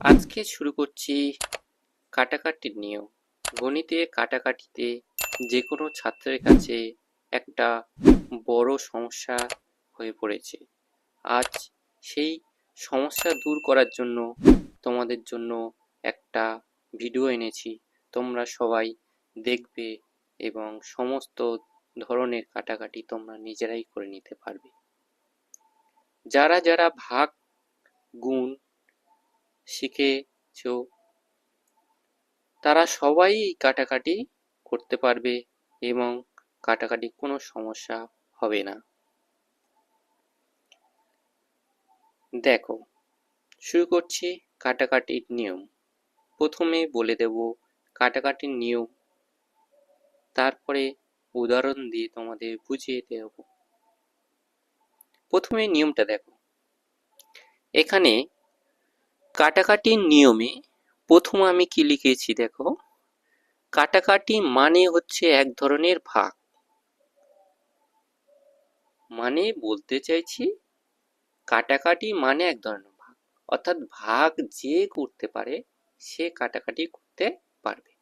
আজকে শুরু করছি কাটাকাটির নিয়ম। গণিতে কাটাকাটিতে যে কোনো ছাত্রের কাছে একটা বড় সমস্যা হয়ে পড়েছে। আজ সেই সমস্যা দূর করার জন্য তোমাদের জন্য একটা ভিডিও এনেছি। তোমরা সবাই দেখবে এবং সমস্ত ধরনের কাটাকাটি তোমরা নিজেরাই করে নিতে পারবে। যারা যারা ভাগ, গুণ শিখেছ। তারা সবাই কাটাকাটি করতে পারবে এবং কাটাকাটি কোনো সমস্যা হবে না। দেখো, শুরু করছি কাটাকাটির নিয়ম। প্রথমে বলে দেব কাটাকাটির নিয়ম। তারপরে উদাহরণ দিয়ে তোমাদের বুঝিয়ে দেব। প্রথমে নিয়মটা দেখো। এখানে কাটাকাটির নিয়মে প্রথম আমি কি লিখেছি দেখো? কাটাকাটি মানে হচ্ছে এক ধরনের ভাগ। মানে বলতে চাইছি কাটাকাটি মানে এক ধরনের ভাগ। অর্থাৎ ভাগ যে করতে পারে, সে কাটাকাটি করতে পারবে।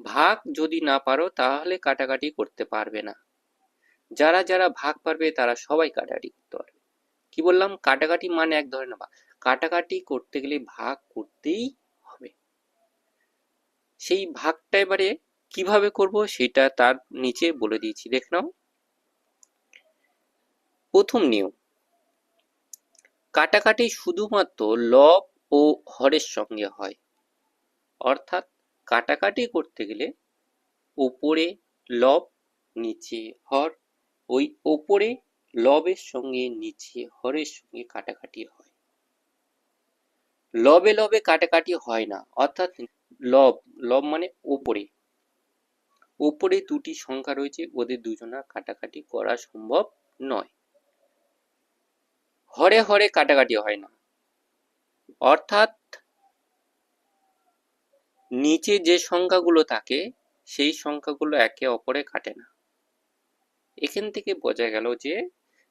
ভাগ যদি না পারো, তাহলে কাটাকাটি করতে পারবে না। যারা যারা ভাগ পারবে, তারা সবাই কাটাকাটি করতে পারবে। কি বললাম? কাটাকাটি মানে এক ধরনের ভাগ। কাটাকাটি করতে গেলে ভাগ করতেই হবে। সেই ভাগটা এবারে কীভাবে করব সেটা তার নিচে বলে দিয়েছি। দেখ নাও। প্রথম নিয়ম। কাটাকাটি শুধুমাত্র লব ও হরের সঙ্গে হয়। অর্থাৎ কাটাকাটি করতে গেলে ওপরে লব, নিচে হর, ওই ওপরে লবের সঙ্গে, নিচে হরের সঙ্গে কাটাকাটি হয়। লবে লবে কাটাকাটি হয় না, অর্থাৎ লব লব মানে ওপরে ওপরে দুটি সংখ্যা রয়েছে, ওদের দুজনার কাটাকাটি করা সম্ভব নয়। হরে হরে কাটাকাটি হয় না। অর্থাৎ নিচে যে সংখ্যাগুলো থাকে, সেই সংখ্যাগুলো একে অপরে কাটে না। এখান থেকে বোঝা গেল যে,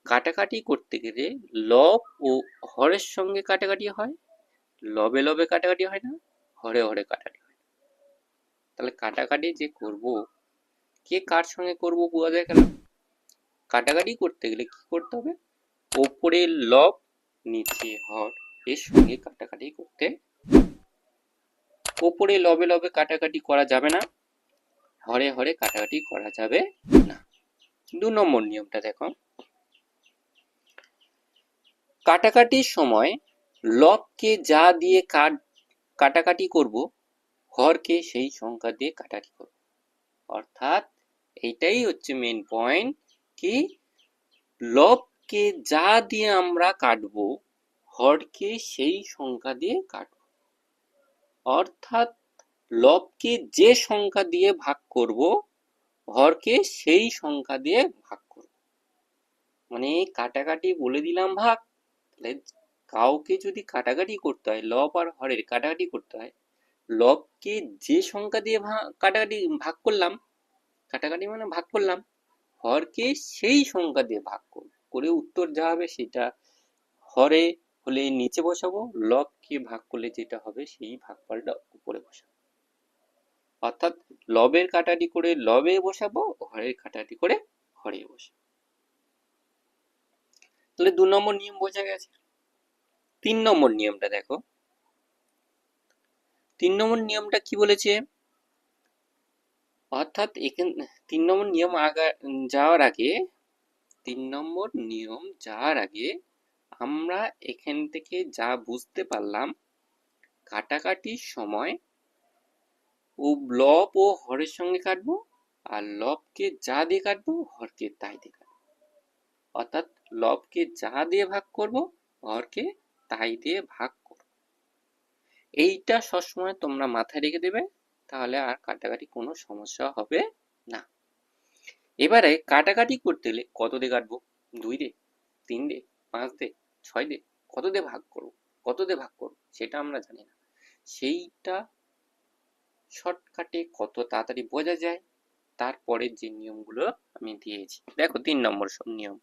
কাটাকাটি করতে গেলে লব ও হরের সঙ্গে কাটাকাটি হয় লবে লবে কাটাকাটি হয় না, হরে হরে কাটাকাটি হয় তাহলে কাটাকাটি যে করব, কে কার সঙ্গে করব বোঝা গেল কাটাকাটি করতে গেলে কি করতে হবে? ওপরে লব, নিচে হর, এর সঙ্গে কাটাকাটি করতে ওপরে লবে লবে কাটাকাটি করা যাবে না, হরে হরে কাটাকাটি করা যাবে না। দু নম্বর নিয়মটা দেখো। কাটাকাটির সময় লবকে যা দিয়ে কাট, কাটাকাটি করব হরকে সেই সংখ্যা দিয়ে কাটাকাটি করব। অর্থাৎ এইটাই হচ্ছে মেন পয়েন্ট কি লবকে যা দিয়ে আমরা কাটবো হরকে সেই সংখ্যা দিয়ে কাটব। অর্থাৎ লবকে যে সংখ্যা দিয়ে ভাগ করব হরকে সেই সংখ্যা দিয়ে ভাগ করব। মানে কাটাকাটি বলে দিলাম ভাগ, তাহলে কাউকে যদি কাটাকাটি করতে হয়, লব আর হরের কাটাকাটি করতে হয়, লবকে যে সংখ্যা দিয়ে কাটাকাটি ভাগ করলাম, কাটাকাটি মানে ভাগ করলাম, হরকে সেই সংখ্যা দিয়ে ভাগ করব। করে উত্তর যা হবে সেটা হরে হলে নিচে বসাবো, লবকে ভাগ করলে যেটা হবে সেই ভাগফলটা উপরে বসাবো। অর্থাৎ লবের কাটাটি করে লবে বসাবো, হরের কাটাটি করে হরে বসাবো। তাহলে দু নম্বর নিয়ম বোঝা গেছে। তিন নম্বর নিয়মটা দেখো। তিন নম্বর নিয়মটা কি বলেছে? অর্থাৎ এখানে, তিন নম্বর নিয়ম যাওয়ার আগে, তিন নম্বর নিয়ম যাওয়ার আগে আমরা এখান থেকে যা বুঝতে পারলাম, কাটাকাটির সময় ও লব ও হরের সঙ্গে কাটবো আর লবকে যা দিয়ে কাটবো, হরকে তাই দিয়ে কাটবো। অর্থাৎ লবকে যা দিয়ে ভাগ করব, হরকে তাই দিয়ে ভাগ করো। এইটা সবসময় তোমরা মাথায় রেখে দেবে, তাহলে আর কাটাকাটি কোনো সমস্যা হবে না। এবারে কাটাকাটি করতে গেলে কত দিয়ে কাটবো? দুই দে তিন দে পাঁচ দে ছয় দে কত দিয়ে ভাগ করব? কত দিয়ে ভাগ করব? সেটা আমরা জানি না। সেইটা শর্টকাটে কত তাড়াতাড়ি বোঝা যায় তারপরে যে নিয়মগুলো আমি দিয়েছি। দেখো তিন নম্বর সব নিয়ম।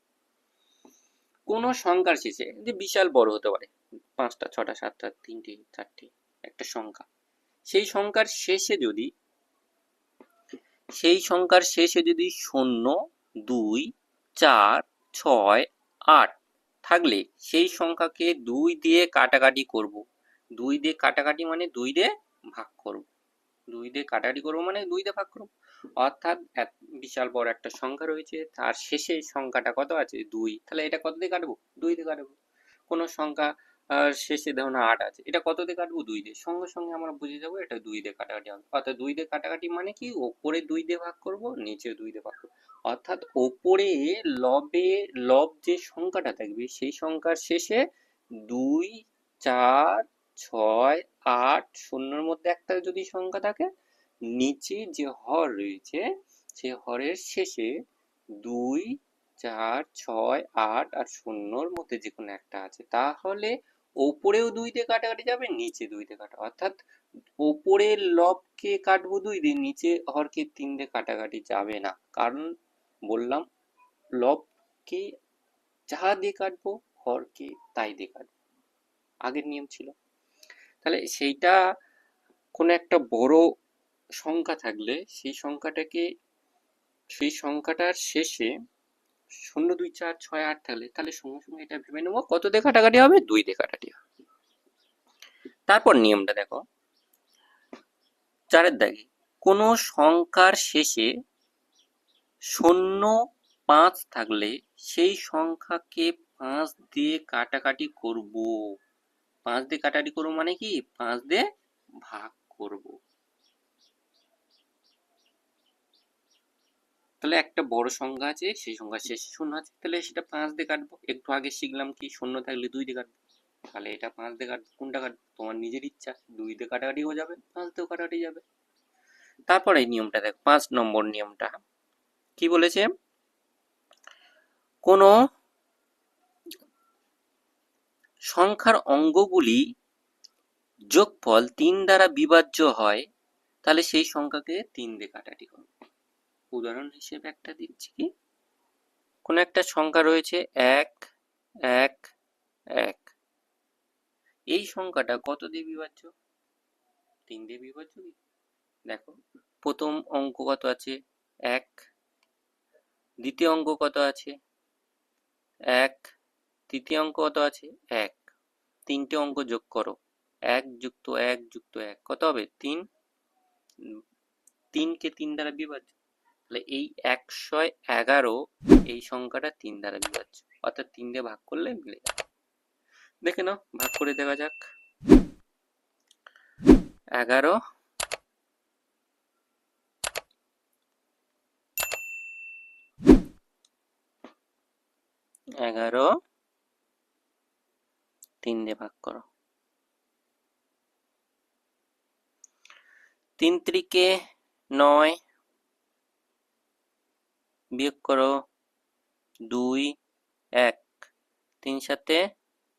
কোনো সংখ্যার শেষে যে বিশাল বড় হতে পারে, পাঁচটা, ছটা, সাতটা, তিনটে, চারটে, একটা সংখ্যা। সেই সংখ্যার শেষে যদি, সেই সংখ্যার শেষে যদি শূন্য, দুই, চার, ছয়, আট থাকলে সেই সংখ্যাকে দুই দিয়ে কাটাকাটি করব। দুই দিয়ে কাটাকাটি মানে দুই দিয়ে ভাগ করব। দুই দিয়ে কাটাকাটি করব মানে দুই দিয়ে ভাগ করব। অর্থাৎ এক, বিশাল বড় একটা সংখ্যা রয়েছে। তার শেষে সংখ্যাটা কত আছে? দুই। তাহলে এটা কত দিয়ে কাটবো? দুই দিয়ে কাটবো। কোনো সংখ্যা শেষে ধরুন আট আছে। এটা কত দিয়ে কাটবো? দুই দিয়ে। সঙ্গে সঙ্গে আমরা বুঝে যাব এটা দুই দিয়ে কাটাকাটি হবে। অর্থাৎ দুই দিয়ে কাটাকাটি মানে কি? ওপরে দুই দিয়ে ভাগ করব, নিচে দুই দিয়ে ভাগ করব। অর্থাৎ ওপরে লবে, লব যে সংখ্যাটা থাকবে, সেই সংখ্যার শেষে দুই, চার ছয়, আট, শূন্যর মধ্যে একটা যদি সংখ্যা থাকে, নিচে যে হর রয়েছে, সে হরের শেষে দুই, চার, ছয়, আট আর শূন্যর মধ্যে যে কোনো একটা আছে। তাহলে ওপরেও দুই দিয়ে কাটাকাটি যাবে, নিচে দুই দিয়ে কাটা, অর্থাৎ ওপরের লবকে কাটবো দুই দিয়ে নিচে হরকে তিন দিয়ে কাটাকাটি যাবে না। কারণ বললাম, লবকে যা দিয়ে কাটবো, হরকে তাই দিয়ে কাটবো। আগের নিয়ম ছিল। তাহলে সেইটা কোনো একটা বড় সংখ্যা থাকলে সেই সংখ্যাটাকে, সেই সংখ্যাটার শেষে শূন্য, দুই, চার, ছয়, আট থাকলে, তাহলে সঙ্গে সঙ্গে এটা ভেবে নেব কত দিয়ে কাটাকাটি হবে? দুই দিয়ে কাটাকাটি হবে। তারপর নিয়মটা দেখো। চারের দাগে, কোনো সংখ্যার শেষে শূন্য, পাঁচ থাকলে সেই সংখ্যাকে পাঁচ দিয়ে কাটাকাটি করব। পাঁচ দিয়ে কাটাকাটি করব মানে কি? পাঁচ দিয়ে ভাগ করব। তাহলে একটা বড় সংখ্যা আছে, সেই সংখ্যার শেষে শূন্য আছে, তাহলে সেটা পাঁচ দিয়ে কাটবো। একটু আগে শিখলাম কি শূন্য থাকলে দুই দিয়ে কাটবো। তাহলে এটা পাঁচ দিয়ে কাটবো, কোনটা কাটবো? তোমার নিজের ইচ্ছা, দুই দিয়ে কাটাকাটি হয়ে যাবে, পাঁচ দিয়েও কাটাকাটি যাবে। তারপরে এই নিয়মটা দেখ, পাঁচ নম্বর নিয়মটা। কি বলেছে? কোনো সংখ্যার অঙ্গগুলি যোগফল তিন দ্বারা বিভাজ্য হয়, তাহলে সেই সংখ্যাকে তিন দিয়ে কাটাটি করবে। উদাহরণ হিসেবে একটা দিচ্ছি কি? কোন একটা সংখ্যা রয়েছে এক এক এক। এই সংখ্যাটা কত দিয়ে বিভাজ্য? তিন দিয়ে বিভাজ্য কি? দেখো, প্রথম অঙ্ক কত আছে? এক। দ্বিতীয় অঙ্ক কত আছে? এক। তৃতীয় অঙ্ক কত আছে? এক। তিনটে অঙ্ক যোগ করো। এক যুক্ত এক যুক্ত এক। কত হবে? তিন। তিনকে তিন দ্বারা বিভাজ্য। তাহলে এই একশো এগারো এই সংখ্যাটা তিন দ্বারা বিভাজ্য। অর্থাৎ তিন দিয়ে ভাগ করলে মিলে যাবে। দেখে নাও, ভাগ করে দেখা যাক। এগারো। এগারো। তিন দিয়ে ভাগ করো। তিন ত্রিকে নয় বিয়োগ করো দুই, এক, তিন সাথে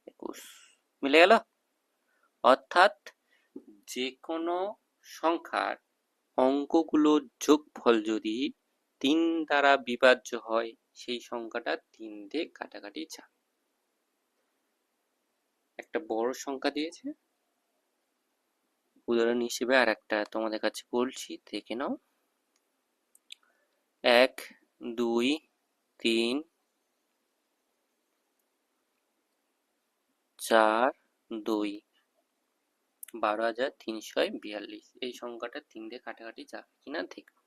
একুশ। মিলে গেল? অর্থাৎ যে কোনো সংখ্যার অঙ্কগুলোর যোগফল যদি তিন দ্বারা বিভাজ্য হয়, সেই সংখ্যাটা তিন দিয়ে কাটাকাটি যাবে একটা বড় সংখ্যা দিয়েছে। উদাহরণ হিসেবে আর একটা তোমাদের কাছে বলছি, দেখে নাও। এক, দুই, তিন, চার, দুই, বারো হাজার তিনশো বিয়াল্লিশ। এই সংখ্যাটা তিন দিয়ে কাটাকাটি যাবে কিনা দেখো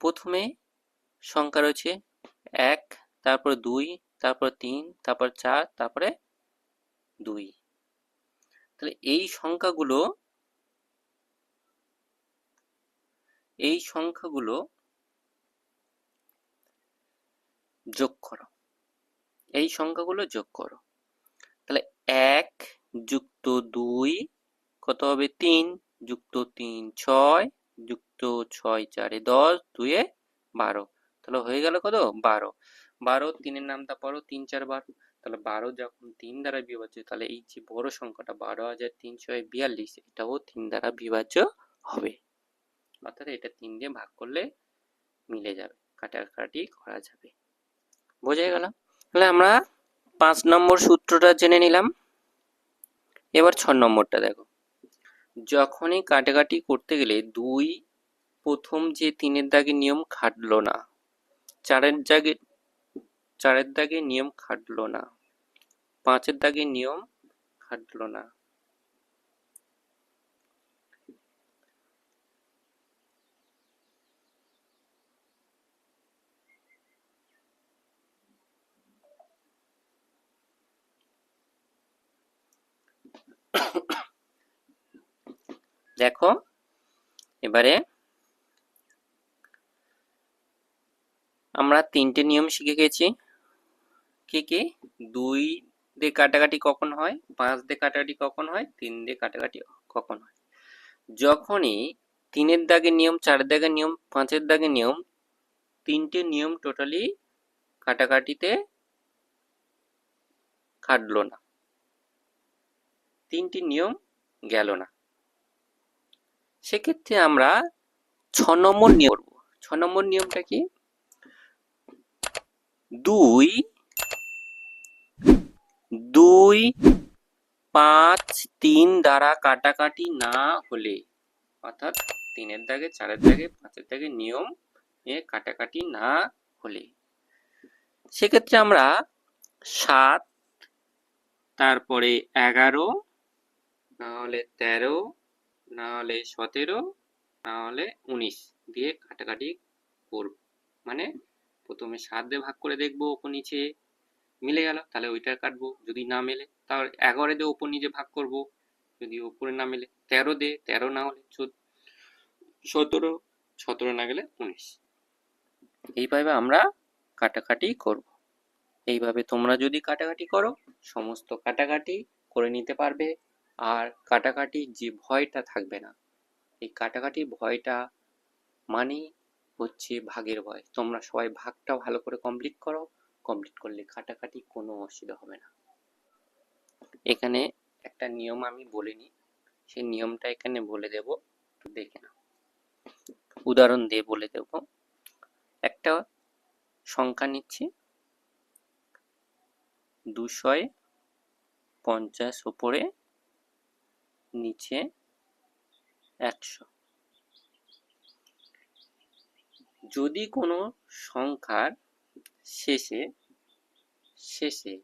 প্রথমে সংখ্যা রয়েছে এক, তারপর দুই, তারপর তিন, তারপর চার, তারপরে দুই। তাহলে এই সংখ্যাগুলো এই সংখ্যাগুলো যোগ করো। এই সংখ্যাগুলো যোগ করো। তাহলে এক যুক্ত দুই কত হবে? তিন যুক্ত তিন ছয় যুক্ত ছয় চারে দশ দুয়ে বারো। তাহলে হয়ে গেল কত? বারো। বারো তিনের নামটা পড়ো, তিন চার বারো। তাহলে বারো যখন তিন দ্বারা বিভাজ্য, তাহলে এই যে বড় সংখ্যাটা বারো হাজার তিনশো বিয়াল্লিশ, এটাও তিন দ্বারা বিভাজ্য হবে। অর্থাৎ এটা তিন দিয়ে ভাগ করলে মিলে যাবে, কাটাকাটি করা যাবে। বোঝা গেল? তাহলে আমরা পাঁচ নম্বর সূত্রটা জেনে নিলাম। এবার ছ নম্বরটা দেখো। যখনই কাটাকাটি করতে গেলে দুই প্রথম যে তিনের দাগে নিয়ম খাটলো না, চারের দাগে চারের দাগে নিয়ম খাটলো না পাঁচের দাগে নিয়ম খাটলো না। দেখো, এবারে আমরা তিনটে নিয়ম শিখে গেছি। কি কি? দুই দিয়ে কাটাকাটি কখন হয়? পাঁচ দিয়ে কাটাকাটি কখন হয়? তিন দিয়ে কাটাকাটি কখন হয়? যখনই তিনের দাগের নিয়ম, চারের দাগের নিয়ম, পাঁচের দাগের নিয়ম, তিনটে নিয়ম টোটালি কাটাকাটিতে খাটলো না। তিনটি নিয়ম গেল না। সেক্ষেত্রে আমরা ছ নম্বর নিয়ম করব। ছ নম্বর নিয়মটা কি? দুই দুই, পাঁচ, তিন দ্বারা কাটাকাটি না হলে, অর্থাৎ তিনের দাগে, চারের দাগে, পাঁচের দাগে নিয়ম এ কাটাকাটি না হলে। সেক্ষেত্রে আমরা সাত, তারপরে এগারো না হলে তেরো না হলে সতেরো না হলে উনিশ দিয়ে কাটাকাটি করব। মানে প্রথমে সাত দিয়ে ভাগ করে দেখব ওপর নিচে। মিলে গেল, তাহলে ওইটা কাটবো। যদি না মেলে, তাহলে এগারো দিয়ে ওপর নিচে ভাগ করব, যদি ওপরে না মেলে, তেরো দে, তেরো না হলে সতেরো সতেরো না গেলে উনিশ। এইভাবে আমরা কাটাকাটি করব। এইভাবে তোমরা যদি কাটাকাটি করো, সমস্ত কাটাকাটি করে নিতে পারবে। আর কাটাকাটি যে ভয়টা থাকবে না, এই কাটাকাটি ভয়টা মানে হচ্ছে ভাগের ভয়। তোমরা সবাই ভাগটা ভালো করে কমপ্লিট করো। কমপ্লিট করলে কাটাকাটি কোনো অসুবিধা হবে না। এখানে একটা নিয়ম আমি বলিনি সেই নিয়মটা এখানে বলে দেব দেখে নাও। উদাহরণ দিয়ে বলে দেব। একটা সংখ্যা নিচ্ছি। দুশয় পঞ্চাশ ওপরে, নিচে একশো। যদি কোনো সংখ্যার শেষে শেষে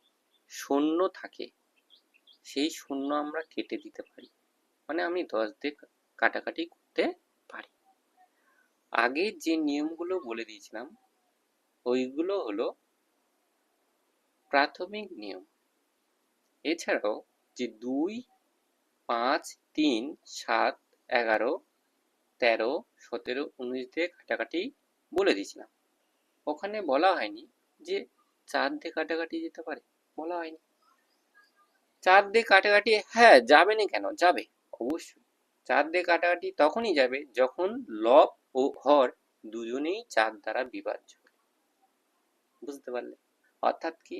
শূন্য থাকে। সেই শূন্য আমরা কেটে দিতে পারি। মানে আমি দশ দিয়ে কাটাকাটি করতে পারি। আগে যে নিয়মগুলো বলে দিয়েছিলাম, ওইগুলো হলো প্রাথমিক নিয়ম। এছাড়াও যে দুই, পাঁচ, তিন, সাত, এগারো, তেরো, সতেরো, উনিশ দিয়ে কাটাকাটি বলে দিয়েছিলাম। ওখানে বলা হয়নি যে চার দিয়ে কাটাকাটি যেতে পারে, বলা হয়নি। চার দিয়ে কাটাকাটি হ্যাঁ যাবে না কেন? যাবে, অবশ্যই। চার দিয়ে কাটাকাটি তখনই যাবে যখন লব ও হর দুজনেই চার দ্বারা বিভাজ্য বুঝতে পারলে? অর্থাৎ কি?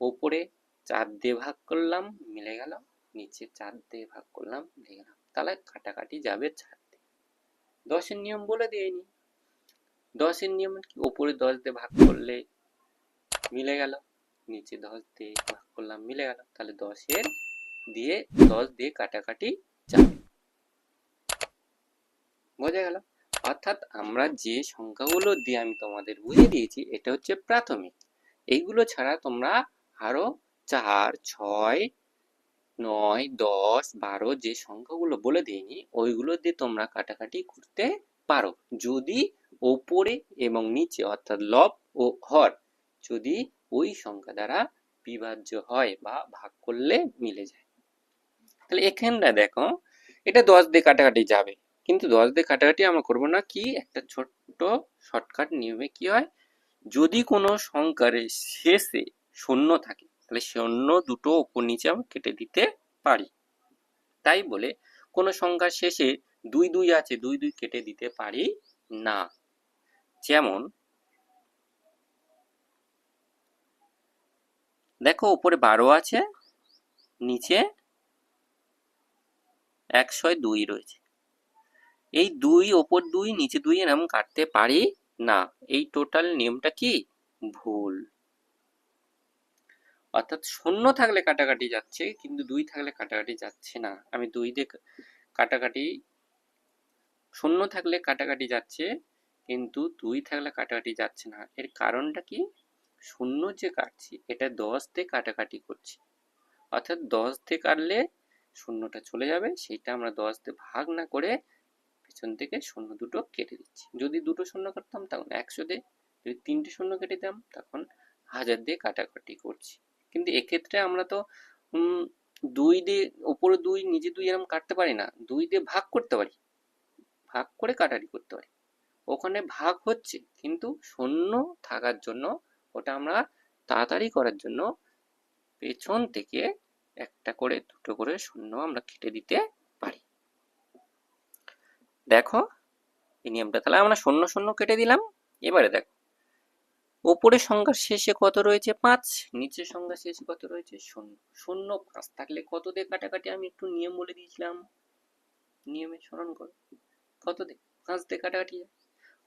ওপরে চার দিয়ে ভাগ করলাম, মিলে গেল, নিচে চার দিয়ে ভাগ করলাম, মিলে গেলাম তাহলে কাটাকাটি যাবে চার দিয়ে দশের নিয়ম বলে দিইনি দশের নিয়ম কি? ওপরে দশ দিয়ে ভাগ করলে মিলে গেল। নিচে দশ দিয়ে ভাগ করলাম, মিলে গেল। তাহলে দশের দিয়ে দশ দিয়ে কাটাকাটি যাবে বোঝা গেল? অর্থাৎ আমরা যে সংখ্যাগুলো দিয়ে আমি তোমাদের বুঝিয়ে দিয়েছি, এটা হচ্ছে প্রাথমিক। এইগুলো ছাড়া তোমরা আরও চার, ছয়, নয়, দশ, বারো যে সংখ্যাগুলো বলে দিইনি, ওইগুলো দিয়ে তোমরা কাটাকাটি করতে পারো। যদি ওপরে এবং নিচে, অর্থাৎ লব ও হর যদি ওই সংখ্যা দ্বারা বিভাজ্য হয় বা ভাগ করলে মিলে যায়। তাহলে এখানটা দেখো, এটা দশ দিয়ে কাটাকাটি যাবে। কিন্তু দশ দিয়ে কাটাকাটি আমরা করব না কি? একটা ছোট্ট শর্টকাট নিয়মে কি হয়? যদি কোনো সংখ্যার শেষে শূন্য থাকে, তাহলে শূন্য দুটো ওপর নিচে আমরা কেটে দিতে পারি। তাই বলে কোনো সংখ্যার শেষে দুই দুই আছে, দুই দুই কেটে দিতে পারি না। যেমন দেখো, উপরে বারো আছে, নিচে একশয় দুই রয়েছে। এই দুই, ওপর দুই, নিচে দুই এরকম কাটতে পারি না। এই টোটাল নিয়মটা কি? ভুল। অর্থাৎ শূন্য থাকলে কাটাকাটি যাচ্ছে, কিন্তু দুই থাকলে কাটাকাটি যাচ্ছে না। আমি দুই দিয়ে কাটাকাটি, শূন্য থাকলে কাটাকাটি যাচ্ছে, কিন্তু দুই থাকলে কাটাকাটি যাচ্ছে না। এর কারণটা কি? শূন্য যে কাটছি, এটা দশ দিয়ে কাটাকাটি করছি। অর্থাৎ দশ দিয়ে কাটলে শূন্যটা চলে যাবে সেইটা আমরা দশ দিয়ে ভাগ না করে পেছন থেকে শূন্য দুটো কেটে দিচ্ছি। যদি দুটো শূন্য কাটতাম, তখন একশো দিয়ে, যদি তিনটে শূন্য কেটে দিতাম, তখন হাজার দিয়ে কাটাকাটি করছি। কিন্তু এক্ষেত্রে আমরা তো দুই দিয়ে, ওপরে দুই নিজে দুই এরকম কাটতে পারি না। দুই দিয়ে ভাগ করতে পারি। ভাগ করে কাটারি করতে পারি। ওখানে ভাগ হচ্ছে, কিন্তু শূন্য থাকার জন্য ওটা আমরা তাড়াতাড়ি করার জন্য পেছন থেকে একটা করে দুটো করে শূন্য আমরা কেটে দিতে পারি। দেখো, এই নিয়মটা তাহলে আমরা শূন্য শূন্য কেটে দিলাম। এবারে দেখো, ওপরের সংখ্যার শেষে কত রয়েছে? পাঁচ, নিচের সংখ্যার শেষে কত রয়েছে? শূন্য। শূন্য পাঁচ থাকলে কত দিয়ে কাটাকাটি? আমি একটু নিয়ম বলে দিয়েছিলাম। নিয়মে স্মরণ করো। কত দিয়ে? পাঁচ দিয়ে কাটাকাটি।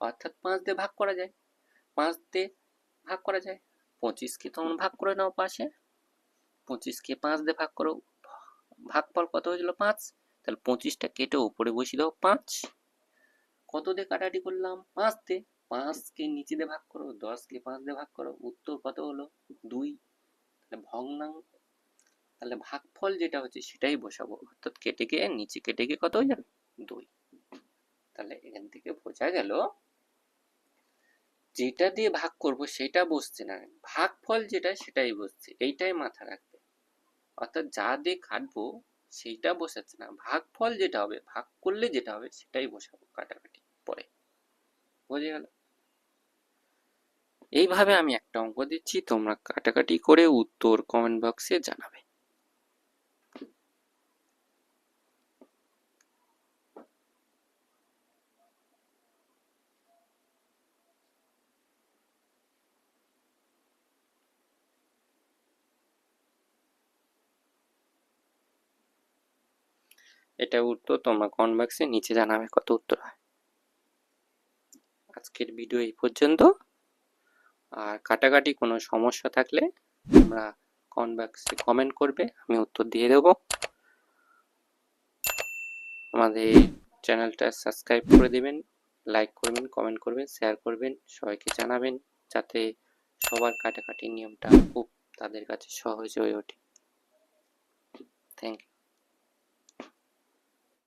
অর্থাৎ পাঁচ দিয়ে ভাগ করা যায়। পাঁচ দিয়ে ভাগ করা যায়? পঁচিশকে তখন ভাগ করে নাও পাশে পঁচিশকে পাঁচ দিয়ে ভাগ করো। ভাগফল কত হয়েছিল পাঁচ? তাহলে পঁচিশটা কেটে উপরে বসিয়ে দাও পাঁচ। কত দিয়ে কাটাকাটি করলাম? পাঁচ দিয়ে। পাঁচকে নিচে দিয়ে ভাগ করো দশকে পাঁচ দিয়ে ভাগ করো। উত্তর কত হলো? দুই। তাহলে ভগ্নাঙ্ক তাহলে ভাগফল যেটা হচ্ছে সেটাই বসাবো। অর্থাৎ কেটে গিয়ে নিচে কেটে গিয়ে কত হয়ে যাবে? দুই। তাহলে এখান থেকে বোঝা গেল যেটা দিয়ে ভাগ করব সেটা বসছে না। ভাগফল যেটা সেটাই বসছে এইটাই মাথা রাখবে। অর্থাৎ যা দিয়ে কাটবো সেইটা বসাচ্ছে না। ভাগফল যেটা হবে, ভাগ করলে যেটা হবে সেটাই বসাবো কাটাকাটি পরে। বোঝা গেল? এইভাবে আমি একটা অঙ্ক দিচ্ছি, তোমরা কাটাকাটি করে উত্তর কমেন্ট বক্সে জানাবে। এটা উত্তর তোমরা কমেন্ট বক্সে নিচে জানাবে কত উত্তর হয়। আজকের ভিডিও এই পর্যন্ত। আর কাটাকাটি কোনো সমস্যা থাকলে তোমরা কমেন্ট বক্সে কমেন্ট করবে, আমি উত্তর দিয়ে দেবো। আমাদের চ্যানেলটা সাবস্ক্রাইব করে দেবেন লাইক করবেন কমেন্ট করবেন শেয়ার করবেন, সবাইকে জানাবেন, যাতে সবার কাটাকাটির নিয়মটা খুব তাদের কাছে সহজ হয়ে ওঠে। Thank you